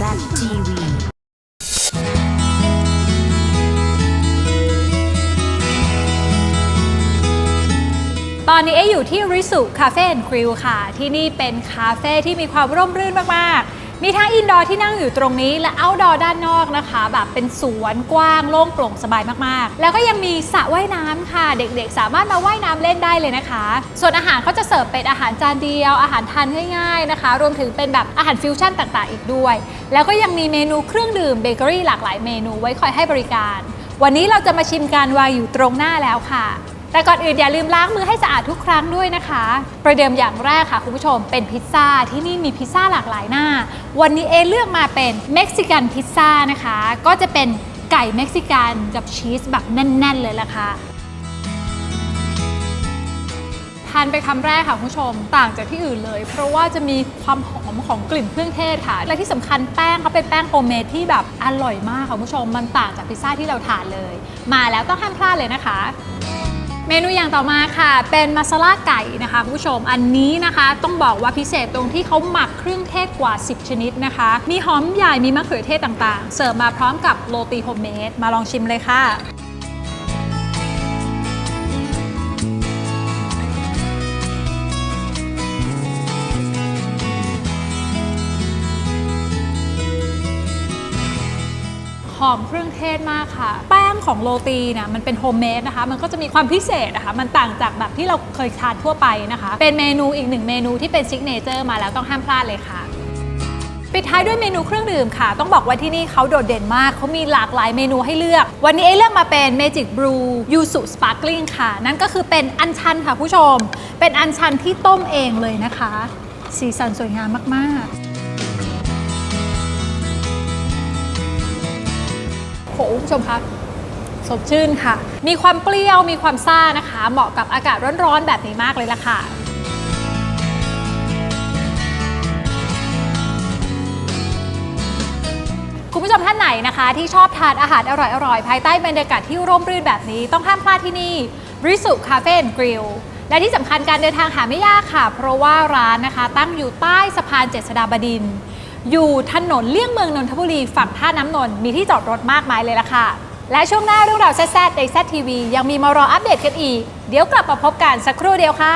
ZTV ตอนนี้เอ๊อยู่ที่ริสุคาเฟ่แอนด์กริลค่ะ ที่นี่เป็นคาเฟ่ที่มีความร่มรื่นมาก ๆ มีทั้งอินดอร์ที่นั่งอยู่ตรงนี้และเอาท์ดอร์ด้านนอกนะคะ แบบเป็นสวนกว้างโล่งโปร่งสบายมากๆ แล้วก็ยังมีสระว่ายน้ำค่ะ เด็กๆ สามารถมาว่ายน้ำเล่นได้เลยนะคะ ส่วนอาหารเขาจะเสิร์ฟเป็นอาหารจานเดียว อาหารทานง่ายๆนะคะ รวมถึงเป็นแบบอาหารฟิวชั่นต่างๆ อีกด้วย แล้วก็ยังมีเมนูเครื่องดื่มเบเกอรี่หลากหลายเมนูไว้คอยให้บริการ วันนี้เราจะมาชิมกันวางอยู่ตรงหน้าแล้วค่ะ แต่ก่อนอื่นอย่าลืมล้างมือให้สะอาดทุกครั้งด้วยนะคะ ประเดิมอย่างแรกค่ะคุณผู้ชม เป็นพิซซ่าที่นี่มีพิซซ่าหลากหลายหน้า วันนี้เอเลือกมาเป็นเม็กซิกันพิซซ่านะคะ ก็จะเป็นไก่เม็กซิกันกับชีสแบบแน่น ๆ เลยล่ะค่ะทานไปคำแรกค่ะคุณผู้ชมต่างจากที่อื่นเลย เพราะว่าจะมีความหอมของกลิ่นเครื่องเทศค่ะ และที่สำคัญแป้งเขาเป็นแป้งโฮมเมดที่แบบอร่อยมากค่ะคุณผู้ชมมันต่างจากพิซซ่าที่เราทานเลย มาแล้วต้องห้ามพลาดเลยนะคะ มนูอย่างต่อมาค่ะ เป็นมาซาล่าไก่นะคะคุณผู้ชมอันนี้นะคะต้องบอกว่าพิเศษตรงที่เขาหมักเครื่องเทศกว่า 10 ชนิดนะคะ มีหอมใหญ่มีมะเขือเทศต่างๆ เสิร์ฟมาพร้อมกับโรตีโฮมเมดมาลองชิมเลยค่ะ อมเครื่องเทศมากค่ะ แป้งของโรตีเนี่ยมันเป็นโฮมเมดนะคะ มันก็จะมีความพิเศษนะคะ มันต่างจากแบบที่เราเคยทานทั่วไปนะคะ เป็นเมนูอีกหนึ่งเมนูที่เป็นซิกเนเจอร์มาแล้วต้องห้ามพลาดเลยค่ะปิดท้ายด้วยเมนูเครื่องดื่มค่ะ ต้องบอกว่าที่นี่เขาโดดเด่นมาก เขามีหลากหลายเมนูให้เลือก วันนี้เอเลือกมาเป็น Magic Brew Yuzu Sparkling ค่ะ นั่นก็คือเป็นอัญชันค่ะผู้ชม เป็นอัญชันที่ต้มเองเลยนะคะ สีสันสวยงามมาก ๆ ผู้ชมคะสดชื่นค่ะ มีความเปรี้ยวมีความซ่านะคะ เหมาะกับอากาศร้อนๆแบบนี้มากเลยล่ะค่ะ คุณผู้ชมท่านไหนนะคะ ที่ชอบทานอาหารอร่อยๆ ภายใต้บรรยากาศที่ร่มรื่นแบบนี้ ต้องห้ามพลาดที่นี่ริสุคาเฟ่กริลและที่สำคัญการเดินทางหาไม่ยากค่ะ เพราะว่าร้านนะคะ ตั้งอยู่ใต้สะพานเจษฎาบดินทร์ อยู่ถนนเลี่ยงเมืองนนทบุรีฝั่งท่าน้ำนนท์มีที่จอดรถมากมายเลยล่ะค่ะ และช่วงหน้าเรื่องราวแซ่บๆในแซทีวียังมีมารออัปเดตกันอีก เดี๋ยวกลับมาพบกันสักครู่เดียวค่ะ